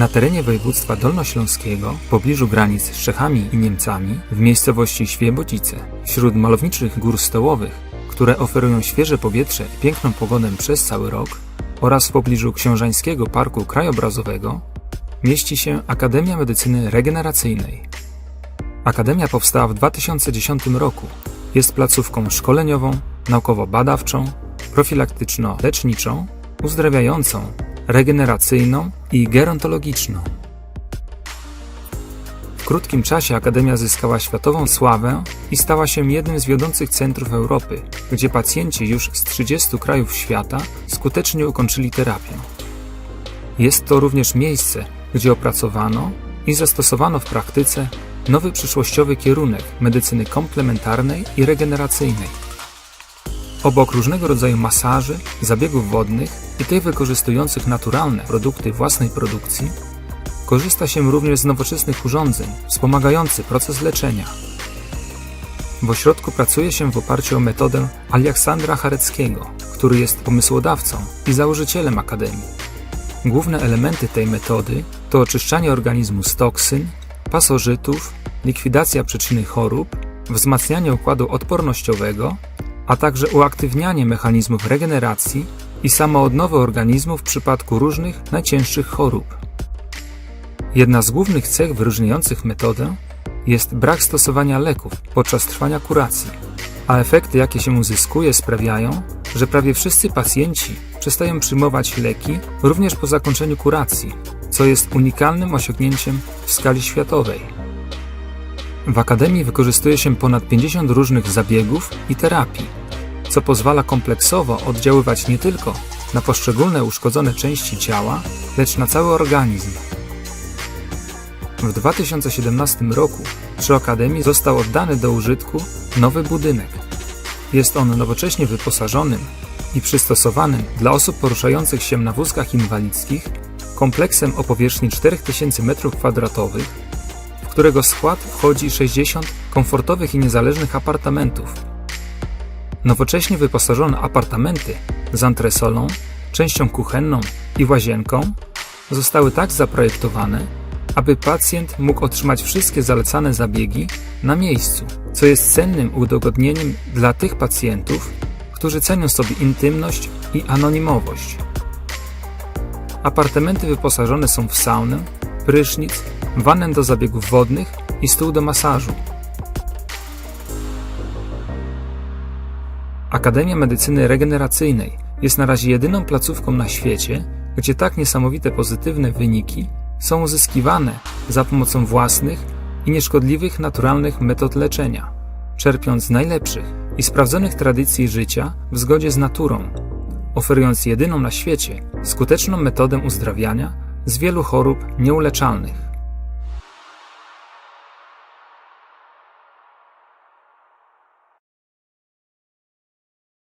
Na terenie województwa dolnośląskiego, w pobliżu granic z Czechami i Niemcami, w miejscowości Świebodzice, wśród malowniczych gór stołowych, które oferują świeże powietrze i piękną pogodę przez cały rok, oraz w pobliżu Książańskiego Parku Krajobrazowego, mieści się Akademia Medycyny Regeneracyjnej. Akademia powstała w 2010 roku. Jest placówką szkoleniową, naukowo-badawczą, profilaktyczno-leczniczą, uzdrawiającą, regeneracyjną i gerontologiczną. W krótkim czasie Akademia zyskała światową sławę i stała się jednym z wiodących centrów Europy, gdzie pacjenci już z 30 krajów świata skutecznie ukończyli terapię. Jest to również miejsce, gdzie opracowano i zastosowano w praktyce nowy przyszłościowy kierunek medycyny komplementarnej i regeneracyjnej. Obok różnego rodzaju masaży, zabiegów wodnych i tych wykorzystujących naturalne produkty własnej produkcji, korzysta się również z nowoczesnych urządzeń wspomagających proces leczenia. W ośrodku pracuje się w oparciu o metodę Aleksandra Chareckiego, który jest pomysłodawcą i założycielem Akademii. Główne elementy tej metody to oczyszczanie organizmu z toksyn, pasożytów, likwidacja przyczyny chorób, wzmacnianie układu odpornościowego, a także uaktywnianie mechanizmów regeneracji i samoodnowy organizmu w przypadku różnych najcięższych chorób. Jedna z głównych cech wyróżniających metodę jest brak stosowania leków podczas trwania kuracji, a efekty, jakie się uzyskuje, sprawiają, że prawie wszyscy pacjenci przestają przyjmować leki również po zakończeniu kuracji, co jest unikalnym osiągnięciem w skali światowej. W Akademii wykorzystuje się ponad 50 różnych zabiegów i terapii, co pozwala kompleksowo oddziaływać nie tylko na poszczególne uszkodzone części ciała, lecz na cały organizm. W 2017 roku przy Akademii został oddany do użytku nowy budynek. Jest on nowocześnie wyposażonym i przystosowanym dla osób poruszających się na wózkach inwalidzkich kompleksem o powierzchni 4000 m2, w którego skład wchodzi 60 komfortowych i niezależnych apartamentów. Nowocześnie wyposażone apartamenty z antresolą, częścią kuchenną i łazienką zostały tak zaprojektowane, aby pacjent mógł otrzymać wszystkie zalecane zabiegi na miejscu, co jest cennym udogodnieniem dla tych pacjentów, którzy cenią sobie intymność i anonimowość. Apartamenty wyposażone są w saunę, prysznic, wannę do zabiegów wodnych i stół do masażu. Akademia Medycyny Regeneracyjnej jest na razie jedyną placówką na świecie, gdzie tak niesamowite pozytywne wyniki są uzyskiwane za pomocą własnych i nieszkodliwych naturalnych metod leczenia, czerpiąc z najlepszych i sprawdzonych tradycji życia w zgodzie z naturą, oferując jedyną na świecie skuteczną metodę uzdrawiania z wielu chorób nieuleczalnych.